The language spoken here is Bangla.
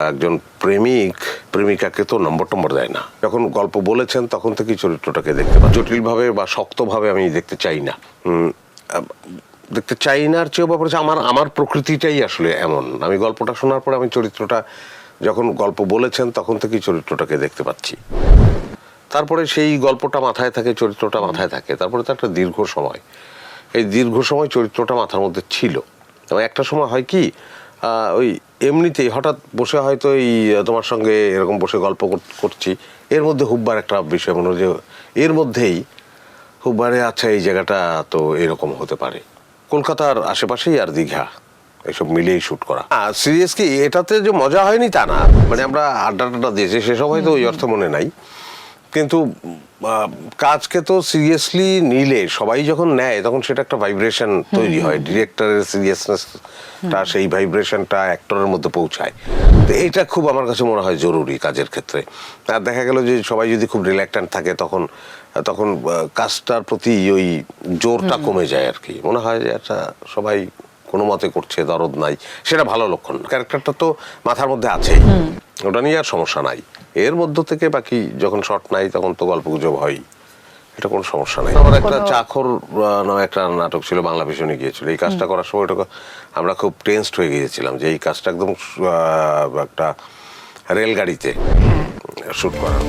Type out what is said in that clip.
একজন প্রেমিক, প্রেমিকাকে তো নম্বর টম্বর দেয় না। যখন গল্প বলেছেন, তখন থেকেই চরিত্রটাকে দেখতে পাই জটিলভাবে বা শক্তভাবে আমি দেখতে চাই না। দেখতে চাই না আর চেয়েও ব্যাপার আমার আমার প্রকৃতিটাই আসলে এমন। আমি গল্পটা শোনার পরে আমি চরিত্রটা, যখন গল্প বলেছেন, তখন থেকেই চরিত্রটাকে দেখতে পাচ্ছি। তারপরে সেই গল্পটা মাথায় থাকে, চরিত্রটা মাথায় থাকে। তারপরে তো একটা দীর্ঘ সময়। এই দীর্ঘ সময় চরিত্রটা মাথার মধ্যে ছিল। এবং একটা সময় হয় কি ওই এমনিতেই হঠাৎ বসে হয়তো এই তোমার সঙ্গে এরকম বসে গল্প কর- করছি। এর মধ্যে হুব্বার একটা বিষয় মনে হয় যে, এর মধ্যেই হুব্বারে আচ্ছা এই জায়গাটা তো এরকম হতে পারে। কলকাতার আশেপাশেই আর দীঘা। এসব মিলিয়েই শ্যুট করা। সিরিয়াস কি? এটাতে যে মজা হয়নি তা না। মানে আমরা আড্ডা টাড্ডা দিয়েছি, সেসব হয়তো ওই অর্থ মনে নাই। কিন্তু কাজকে তো সিরিয়াসলি নিলে সবাই যখন নেয় তখন সেটা একটা ভাইব্রেশন তৈরি হয়। ডিরেক্টরের সিরিয়াসনেসটা সেই ভাইব্রেশনটা অ্যাক্টরের মধ্যে পৌঁছায়। তো এইটা খুব আমার কাছে মনে হয় জরুরি কাজের ক্ষেত্রে। আর দেখা গেল যে সবাই যদি খুব রিল্যাক্টেন্ট থাকে তখন তখন কাজটার প্রতি ওই জোরটা কমে যায় আর কি। মনে হয় যে একটা সবাই কোনো মতে করছে দরদ নাই সেটা ভালো লক্ষণ। ক্যারেক্টারটা তো মাথার মধ্যে আছেই। ওটা নিয়ে আর সমস্যা নাই। এর মধ্য থেকে বাকি যখন শর্ট নাই তখন তো গল্প গুজব হয় এটা কোনো সমস্যা নাই। আমার একটা চাকর নামে একটা নাটক ছিল বাংলা ভীষণে গিয়েছিল। এই কাজটা করার সময় ওটা আমরা খুব টেন্সড হয়ে গিয়েছিলাম যে এই কাজটা একদম একটা রেলগাড়িতে শ্যুট করার।